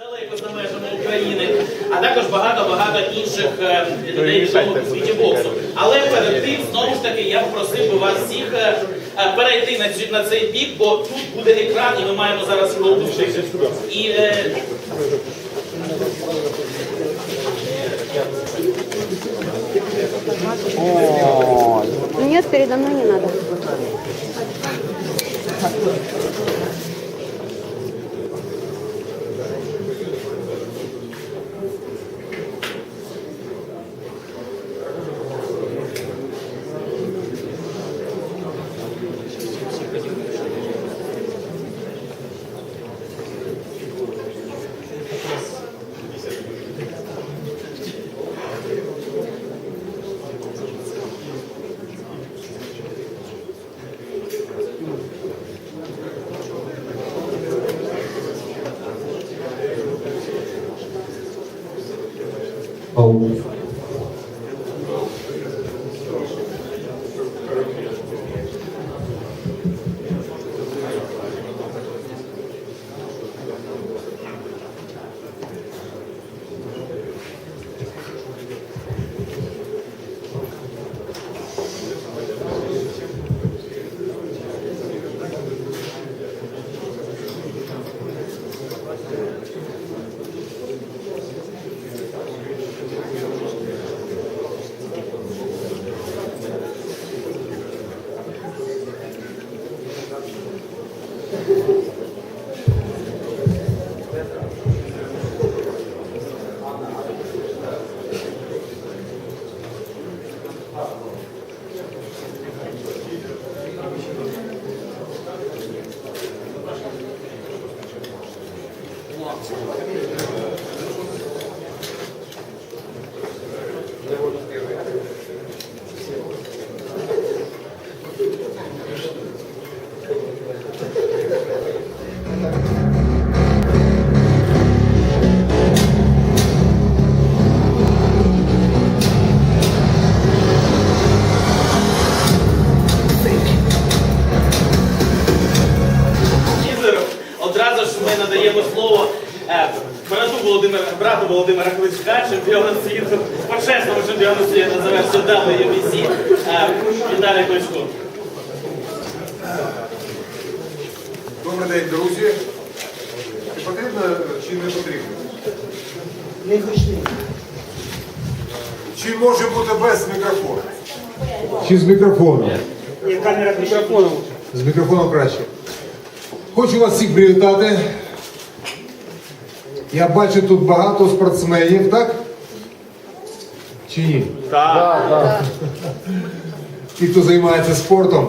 далеко за межами України, а також багато-багато інших е, людей відомих у світі боксу. Але перед тим, знову ж таки, я попросив би вас всіх е, е, перейти на, цю- на цей бік, бо тут буде екран, і ми маємо зараз його включити. І е, Нет, передо мной не надо. sol Володимира, Кличка, чемпіону світу, почесному чемпіону світу за версію WBC, е, Віталій Кличко. Добрий день, друзі. Чи потрібно, чи не потрібно? Не гучний. Чи може бути без мікрофону? Чи з мікрофоном? Ні, камера з мікрофоном. З мікрофоном краще. Хочу вас всіх привітати. Я бачу тут багато спортсменів, так? Чи ні? Так. Ті, хто займається спортом.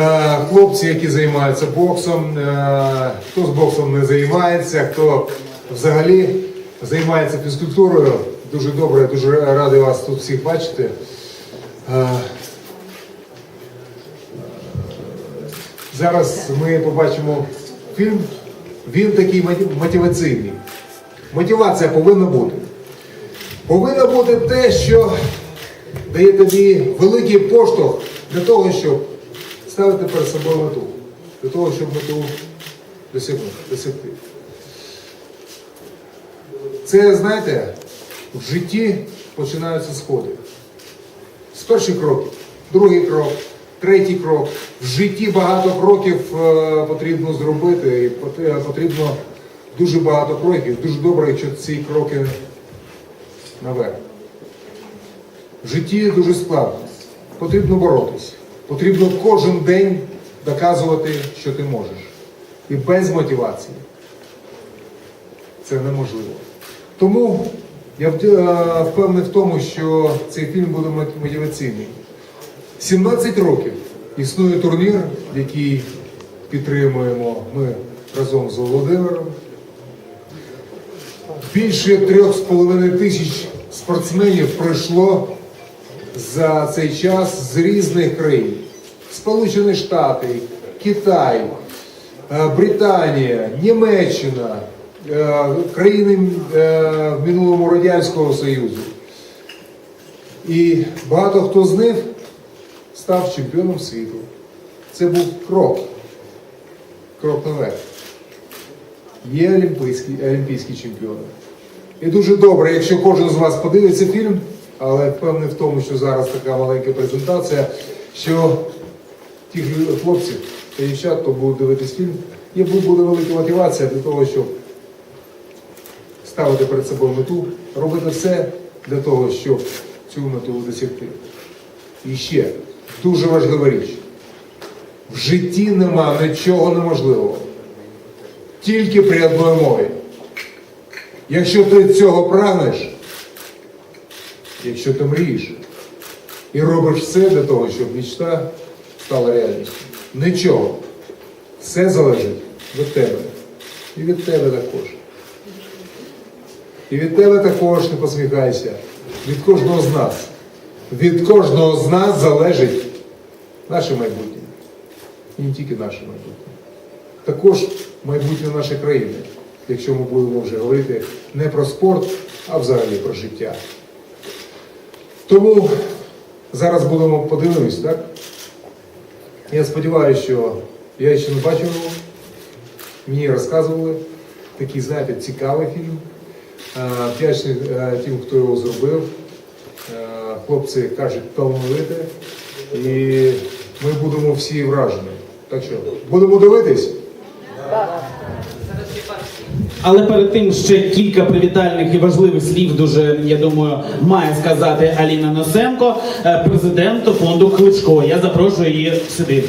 Е, Хлопці, які займаються боксом, е, хто з боксом не займається, хто взагалі займається фізкультурою. Дуже добре, дуже радий вас тут всіх бачити. Е, Зараз ми побачимо фільм. Він такий мотиваційний. Мотивація повинна бути. Повинно бути те, що дає тобі великий поштовх для того, щоб ставити перед собою мету. Для того, щоб мету досягти. Це, знаєте, в житті починаються сходи. З перших кроків, другий крок, третій крок. В житті багато кроків е, потрібно зробити, потрібно дуже багато кроків. Дуже добре, якщо ці кроки наверх. В житті дуже складно. Потрібно боротись. Потрібно кожен день доказувати, що ти можеш. І без мотивації це неможливо. Тому я е, впевнений в тому, що цей фільм буде мот- мотиваційний. 17 років існує турнір, який підтримуємо ми разом з Володимиром. Більше трьох з половиною тисяч спортсменів пройшло за цей час з різних країн. Сполучені Штати, Китай, е, Британія, Німеччина, е, країни е, в минулому Радянського Союзу. І багато хто з них став чемпіоном світу. Це був крок. Крок наверх. є олімпійські, олімпійські чемпіони. І дуже добре, якщо кожен з вас подивиться фільм, але впевнений в тому, що зараз така маленька презентація, що тих лю- хлопців та дівчат, хто буде дивитись фільм, є буде велика мотивація для того, щоб ставити перед собою мету, робити все для того, щоб цю мету досягти. І ще дуже важлива річ. В житті нема нічого неможливого. Тільки при одній мові. Якщо ти цього прагнеш, якщо ти мрієш і робиш все для того, щоб мічта стала реальністю. Нічого. Все залежить від тебе. І від тебе також. І від тебе також не посміхайся. Від кожного з нас. Від кожного з нас залежить наше майбутнє. І не тільки наше майбутнє. Також майбутнє нашої країни, якщо ми будемо вже говорити не про спорт, а взагалі про життя. Тому зараз будемо подивимось, так? Я сподіваюся, що я ще не бачив його. Мені розказували такий, знаєте, цікавий фільм. Вдячний е, тим, хто його зробив. Е, Хлопці кажуть, талановите. І ми будемо всі вражені. Так що, будемо дивитись? Але перед тим ще кілька привітальних і важливих слів дуже, я думаю, має сказати Аліна Носенко, е, президенту фонду Кличко. Я запрошую її сюди.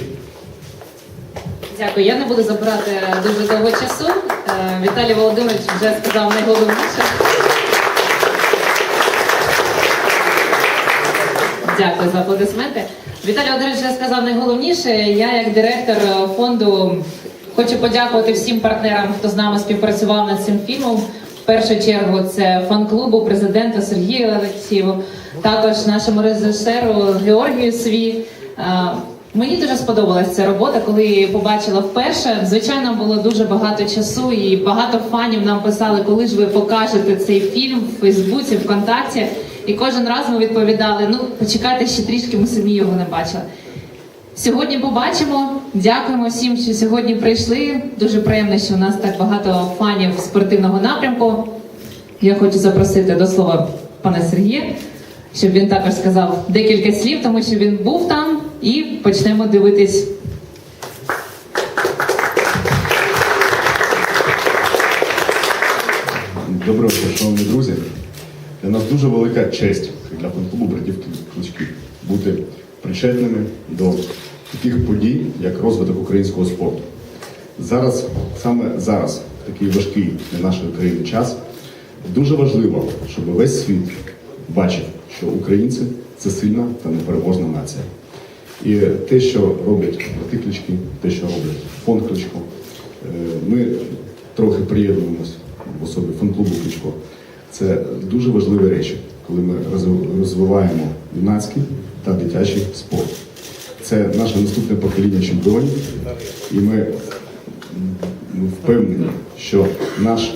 Дякую. Я не буду забирати дуже довго часу. Е, Віталій Володимирович вже сказав найголовніше. Дякую за аплодисменти. Віталій Володимирович вже сказав найголовніше. Я, як директор фонду, хочу подякувати всім партнерам, хто з нами співпрацював над цим фільмом. В першу чергу це фан-клубу президента Сергію Олексієву, також нашому режисеру Георгію Сві. Мені дуже сподобалася ця робота, коли я її побачила вперше. Звичайно, було дуже багато часу, і багато фанів нам писали, коли ж ви покажете цей фільм в Фейсбуці, ВКонтакті. І кожен раз ми відповідали: ну почекайте ще трішки, ми самі його не бачили. Сьогодні побачимо. Дякуємо всім, що сьогодні прийшли. Дуже приємно, що у нас так багато фанів спортивного напрямку. Я хочу запросити до слова пана Сергія, щоб він також сказав декілька слів, тому що він був там, і почнемо дивитись. Доброго шановні друзі. Для нас дуже велика честь для фан-клубу братів Кличків бути причетними до таких подій, як розвиток українського спорту. Зараз, саме зараз, в такий важкий для нашої країни час, дуже важливо, щоб весь світ бачив, що українці це сильна та непереможна нація. І те, що роблять брати те, що роблять фонд Кличко, е, ми трохи приєднуємось в особі фан-клубу Кличко. Це дуже важливі речі, коли ми розвиваємо юнацький та дитячий спорт. Це наше наступне покоління чемпіонів, і ми, впевнені, що наш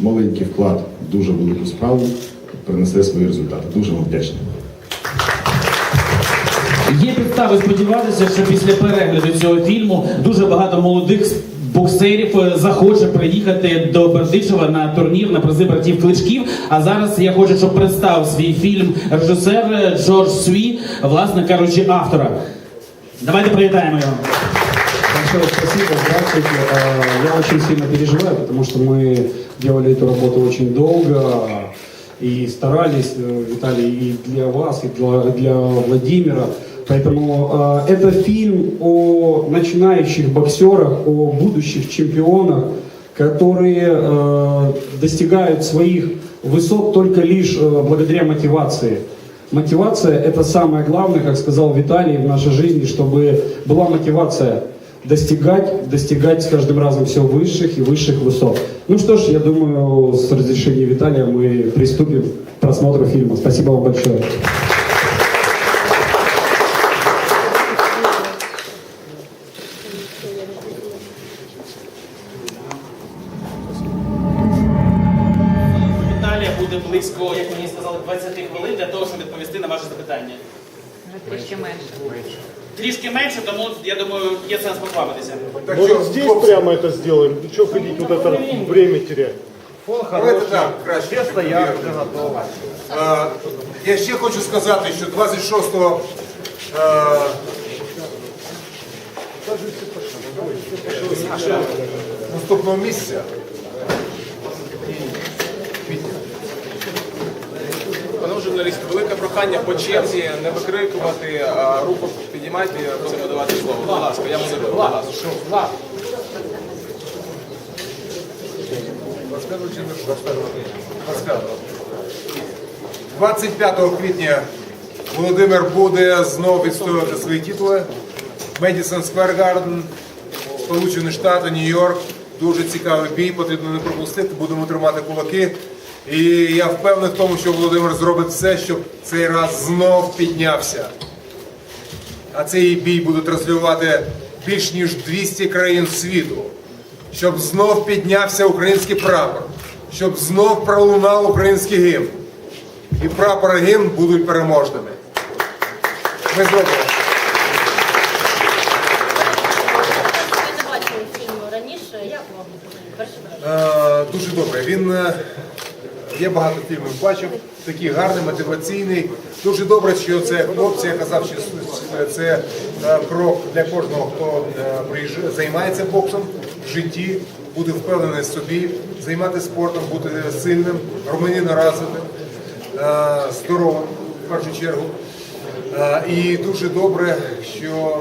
маленький вклад в дуже велику справу принесе свої результати. Дуже вам вдячний. Є підстави сподіватися, що після перегляду цього фільму дуже багато молодих боксерів е, захоче приїхати до Бердичева на турнір на призи братів Кличків. А зараз я хочу, щоб представив свій фільм режисер е, Джордж Сві, власне кажучи, автора. Давайте привітаємо його. Большое спасибо, здравствуйте. А, Я очень сильно переживаю, потому что мы делали эту работу очень долго и старались, э, Виталий, и для вас, и для, для Владимира. Поэтому а, это фильм о начинающих боксерах, о будущих чемпионах, которые э, достигают своих высот только лишь э, благодаря мотивации. Мотивация – это самое главное, как сказал Виталий, в нашей жизни, чтобы была мотивация достигать, достигать с каждым разом все высших и высших высот. Ну что ж, я думаю, с разрешения Виталия мы приступим к просмотру фильма. Спасибо вам большое. Трішки менше. тому я думаю, є сенс поквапитися. Так Может, здесь хлопці, прямо это сделаем? Что ходить, вот это время терять? давайте так, краще. стояти, Е, Я ще хочу сказати, що 26 е, наступного місяця Пане журналісти, велике прохання по черзі не викрикувати, а руку підіймайте, будемо давати слово. Будь ласка, я ласка. Розказую чи не розказую? Розказую. 25 квітня Володимир буде знов відстоювати свої титули. Медісон Сквер Гарден, Сполучені Штати, Нью-Йорк. Дуже цікавий бій, потрібно не пропустити, будемо тримати кулаки. І я впевнений в тому, що Володимир зробить все, щоб цей раз знов піднявся. А цей бій буде транслювати більш ніж 200 країн світу, щоб знов піднявся український прапор, щоб знов пролунав український гімн. І прапор і гімн будуть переможними. Ми зробимо. Е, дуже добре. Він е, я багато фільмів бачив, такий гарний, мотиваційний. Дуже добре, що це хлопці, я казав, що це е, крок для кожного, хто е, займається боксом в житті, бути впевнений в собі, займатися спортом, бути сильним, румунino розвитим, е, здоровим в першу чергу. І дуже добре, що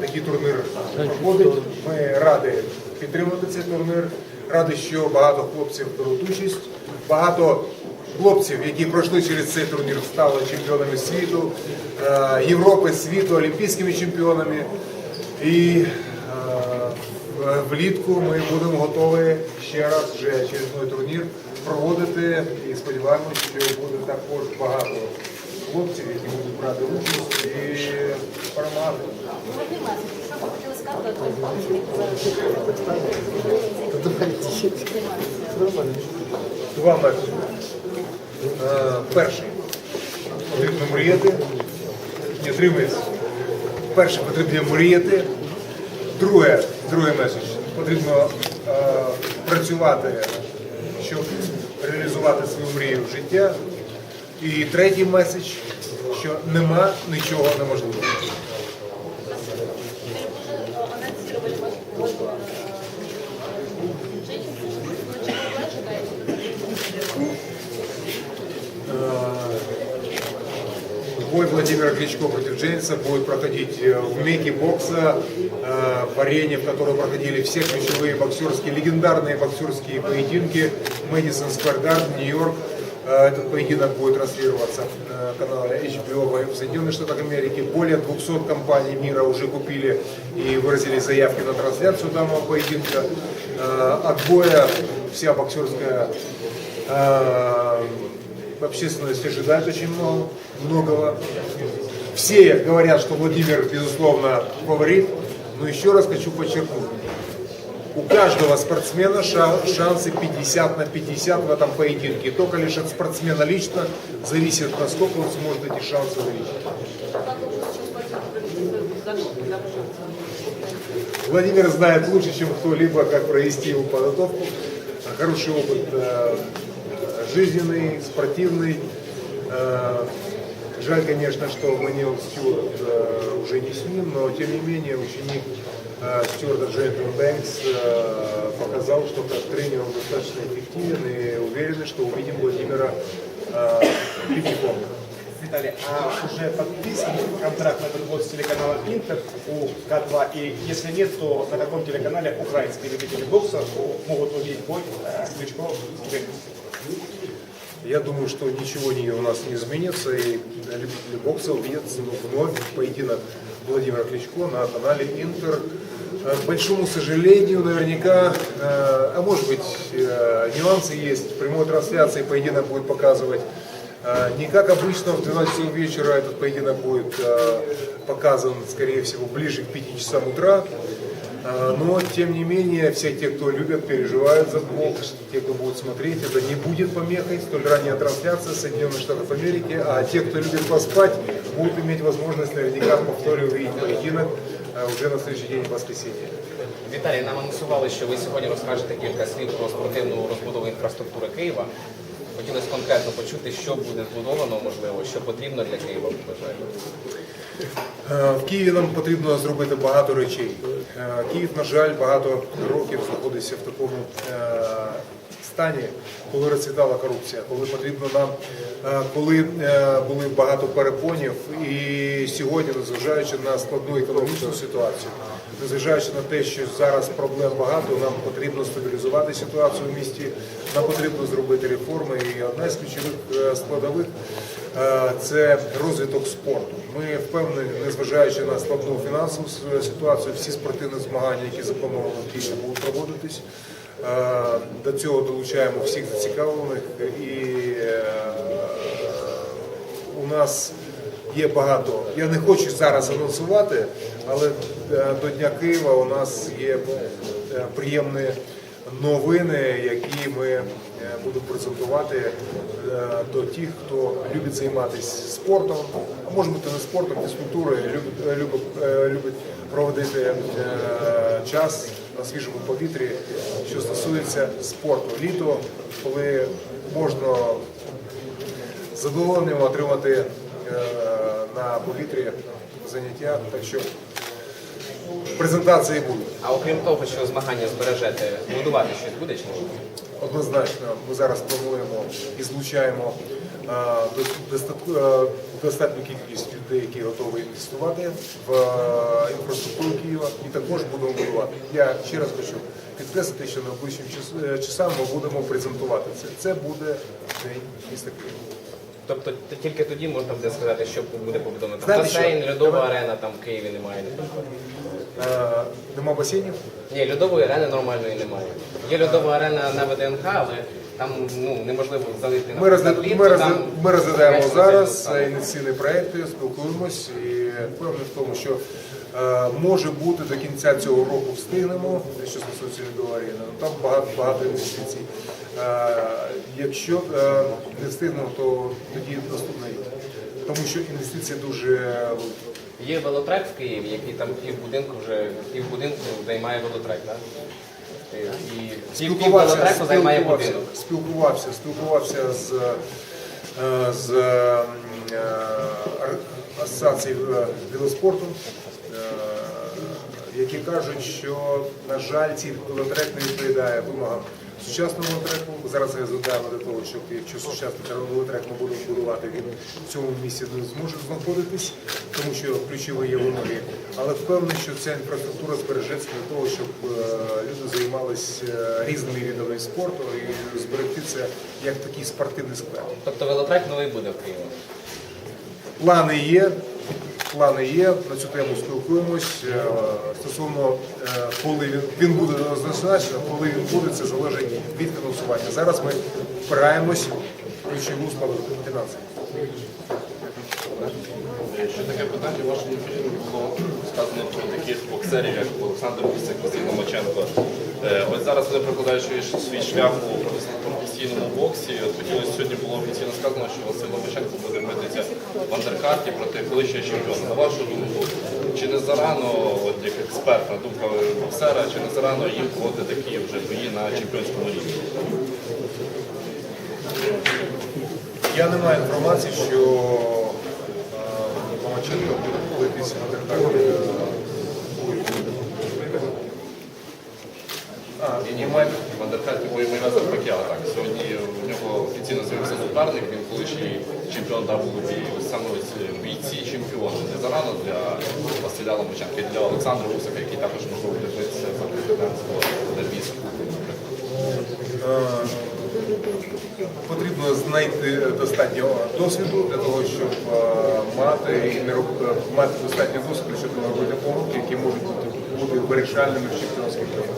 такий турнір проходить. Ми раді підтримувати цей турнір. Раді, що багато хлопців беруть участь. Багато хлопців, які пройшли через цей турнір, стали чемпіонами світу, е, Європи, світу, олімпійськими чемпіонами. І е, влітку ми будемо готові ще раз вже очередний турнір проводити. І сподіваємося, що буде також багато хлопців, які будуть брати участь і перемагати. Головний Два меседжі. Е, Перший. Потрібно мріяти. Ні, три меседжі. Перше потрібно мріяти. Друге, другий меседж. Потрібно е, працювати, щоб реалізувати свою мрію в життя. І третій меседж, що нема нічого неможливого. Владимира Кличко против Джейнса будет проходить э, в меке бокса, э, в арене, в которой проходили все ключевые боксерские, легендарные боксерские поединки. Мэдисон Сквер Нью-Йорк. Э, Этот поединок будет транслироваться на канале HBO в Соединенных Штатах Америки. Более 200 компаний мира уже купили и выразили заявки на трансляцию данного поединка. От боя вся боксерская общественность ожидает очень много, многого. Все говорят, что Владимир, безусловно, фаворит. Но еще раз хочу подчеркнуть, у каждого спортсмена ша- шансы 50 на 50 в этом поединке. Только лишь от спортсмена лично зависит, насколько он сможет эти шансы увеличить. Владимир знает лучше, чем кто-либо, как провести его подготовку. Хороший опыт э, жизненный, спортивный. Жаль, конечно, что Маниэл Стюарт э, уже не с ним, но тем не менее ученик э, Стюарта Джеймсон Бэнкс э, показал, что как тренер он достаточно эффективен и уверены, что увидим Владимира э, Пятиком. Виталий, а уже подписан контракт на другой с телеканалом Интер у К2? И если нет, то на каком телеканале украинские любители бокса могут увидеть бой э, Кличко? Я думаю, что ничего не, у нас не изменится, и бокса увидят вновь поединок Владимира Кличко на канале Интер. Э, К большому сожалению, наверняка, э, а может быть, э, нюансы есть, в прямой трансляции поединок будет показывать не как обычно в 12 часов вечера, этот поединок будет показан, скорее всего, ближе к 5 часам утра. А, Но, тем не менее, все те, кто любят, переживают за бокс, те, кто будут смотреть, это не будет помехой, столь ранняя трансляция Соединенных Штатов Америки, а те, кто любит поспать, будут иметь возможность наверняка в повторе увидеть поединок а, уже на следующий день в воскресенье. Віталій, нам анонсували, що ви сьогодні розкажете кілька слів про спортивну розбудову інфраструктури Києва. Хотілося конкретно почути, що буде збудовано, можливо, що потрібно для Києва. Е, В Києві нам потрібно зробити багато речей. Е, Київ, на жаль, багато років знаходиться в такому е, стані, коли розцвітала корупція, коли потрібно нам, коли були багато перепонів, і сьогодні, незважаючи на складну економічну ситуацію, незважаючи на те, що зараз проблем багато, нам потрібно стабілізувати ситуацію в місті, нам потрібно зробити реформи. І одна з ключових е, складових е, це розвиток спорту. Ми впевнені, незважаючи на складну фінансову ситуацію, всі спортивні змагання, які заплановані в будуть проводитись. Е, До цього долучаємо всіх зацікавлених і у нас є багато. Я не хочу зараз анонсувати, але е, до Дня Києва у нас є е, приємні новини, які ми е, будемо презентувати до тих, хто любить займатися спортом, а може бути не спортом, фізкультурою, любить, любить, любить проводити час на свіжому повітрі, що стосується спорту. Літо, коли можна задоволенням отримати на повітрі заняття. Так що презентації будуть. А окрім того, що змагання збережете, будувати щось буде чи ні? Однозначно, ми зараз плануємо і злучаємо е, е, достатню кількість людей, які готові інвестувати в е, інфраструктуру Києва, і також будемо будувати. Я ще раз хочу підкреслити, що найближчим час- часам ми будемо презентувати це. Це буде день міста Києва. Тобто тільки тоді можна буде сказати, що буде побудовано там Знаєте що? льодова Давай. арена там в Києві немає, наприклад. Е, Нема басейнів? Ні, льодової арени нормальної немає. Є льодова арена на ВДНХ, але там ну неможливо залити Ми, розгля- наприклад, ми, то розгля- там ми розглядаємо зараз е, інвестиційні проекти, спілкуємось і впевнений в тому, що е, може бути до кінця цього року встигнемо, те, що стосується льодової арени. Ну, там багато, багато інвестицій. Е, якщо е, не встигнемо, то тоді наступний. Тому що інвестиції дуже великі. Є велотрек в Києві, який там півбудинку вже півбудинку займає велотрек, так? І пів, пів займає спілкувався, будинок. спілкувався, спілкувався з, е, з е, асоціацією е, велоспорту, е, які кажуть, що, на жаль, цей велотрек не відповідає вимогам сучасного велотреку. Зараз розглядаємо до того, щоб якщо сучасний велотрек ми будемо будувати, він в цьому місці не зможе знаходитись, тому що ключові є вимоги. Але впевнений, що ця інфраструктура збережеться для того, щоб е, люди займалися різними видами спорту і зберегти це як такий спортивний сквер. Тобто велотрек новий буде в Києві. Плани є. Плани є, на цю тему спілкуємось. Е, Стосовно е, коли він, буде однозначно, коли він буде, це залежить від фінансування. Зараз ми впираємось в ключову складу фінансів. Ще таке питання, в вашому фільмі було сказано про таких боксерів, як Олександр Вісик, Василь Ломаченко. Е, Ось зараз вони прикладають свій, шлях у професійному боксі. От хотілося сьогодні було офіційно сказано, що Василь Ломаченко буде битися в андеркарті проти колишнього чемпіона. На вашу думку, чи не зарано, от як експерт, на думка боксера, чи не зарано їм проводити такі вже бої на чемпіонському рівні? Я не маю інформації, що е, Ломаченко буде битися на деркарті. А, Ні, ні, в андеркарті бої ми навпаки, а так. Сьогодні у нього офіційно з'явився суперник, він колишній чемпіон WBA. Ось саме ось бійці чемпіони. Не зарано для Василя Ломаченка, для Олександра Усика, який також можливо буде битися за президентство Дербіса. Е, Потрібно знайти достатньо досвіду для того, щоб е, мати і не е, мати достатньо досвіду, щоб не робити помилки, які можуть бути, вирішальними в чемпіонських боях.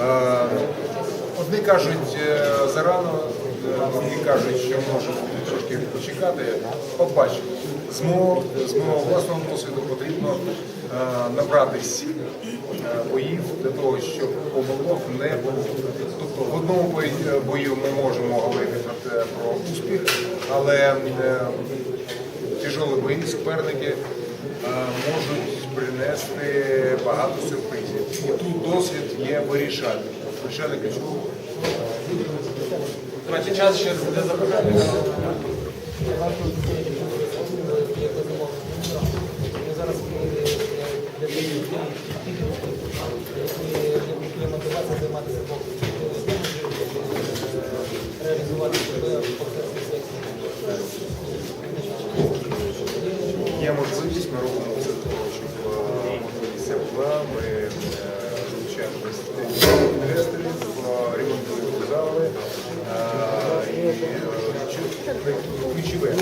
Е, Одні кажуть зарано, другі кажуть, що можуть трошки почекати, побачимо. З мого, власного досвіду потрібно е, набратись е, боїв для того, щоб помилок не було. Тобто в одному бою ми можемо говорити про, успіх, але е, тяжелі бої суперники е, можуть принести багато сюрпризів. І тут досвід є вирішальним. Вирішальний ключовий. Давайте час ще для запитання. Є можливість, ми робимо все для того, щоб е, можливість була. Ми е, залучаємо інвесторів, е, ремонтуємо зали. е, І е, що ключове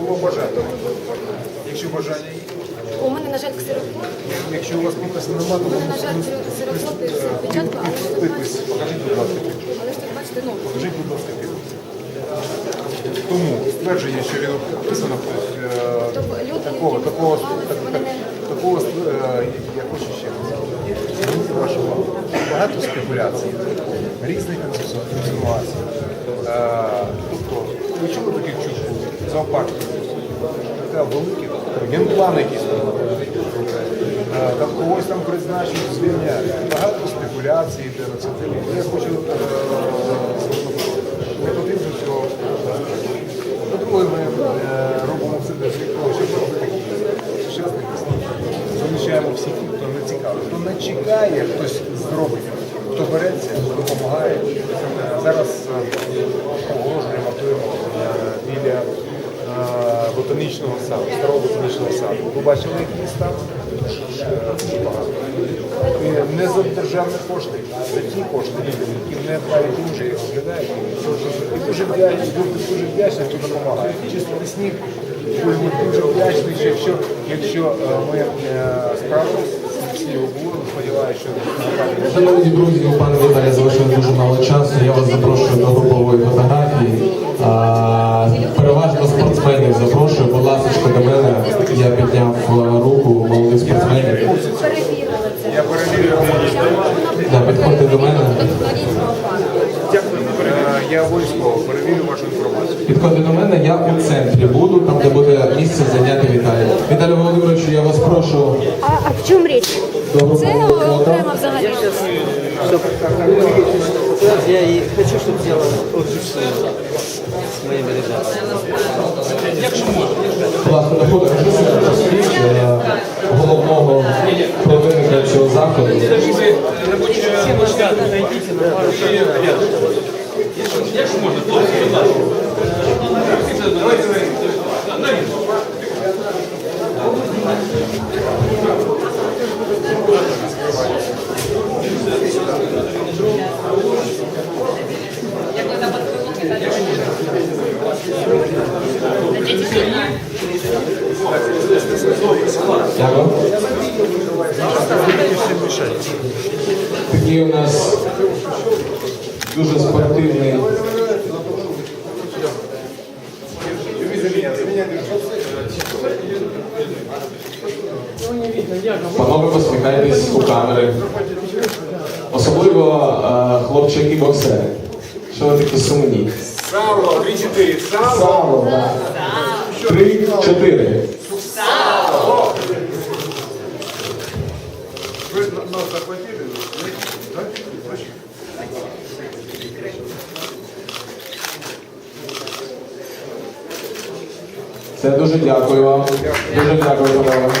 було бажання. Якщо бажання є, У мене, на жаль, ксерокоп. якщо у вас підпису немає, У то мене, на жаль, ксерокоп і все печатка, але ж тут підпис. бачите, Покажіть, будь ласка, підпис. але ж тут бачите, ну, Покажіть, будь ласка, підпис. Тому ствердження, що він підписано е, такого, такого, такого, е, я хочу ще. Вашу увагу. Багато спекуляцій, різних інсинуацій. Е, Тобто, ви чули таких чуток? Зоопарк. Така великі, генплан якийсь. там. Когось там призначить, звільняють. Багато спекуляцій йде на це. Я хочу е, не потрібно цього. По-друге, ми е, робимо це для того, щоб робити такі сучасні пісні. Залучаємо всіх, хто не цікавий. Хто не чекає, хтось зробить. Хто береться, допомагає. Е, Зараз е, готуємо е, біля е, ботанічного саду, старого ботанічного саду. Ви бачили, який став? Дуже. І не за державні кошти, за ті кошти, які не байдуже їх розглядають. І дуже вдячні, дуже вдячні, хто допомагає. Чисто сніг, дуже вдячні, якщо, ми е, Шановні друзі, у пана Віталія залишилось дуже мало часу. Я вас запрошую до групової фотографії. А, переважно спортсменів запрошую. Будь ласка, до мене. Я підняв руку молодих спортсменів. перевірили це. я перевірю. Да, підходьте до мене. Е, Я обов'язково перевірю вашу інформацію. Підходьте до мене, я у центрі буду, там де буде місце заняти Віталій. Віталій Володимирович, я вас прошу А, а в чому річ? Це окремо взагалі. Я и хочу, чтобы сделала общий с моими ласка, на фото режисера е, головного провинника цього заходу. Дякую. Такий у нас дуже спортивний. Панове, посміхайтесь у камери. Особливо е, хлопчики-боксери. Що ви такі сумні? Сало, 3-4, сало. Сало, так. Три, чотири. Ви нас захватили? Так? Це дуже дякую вам. Дуже дякую панове.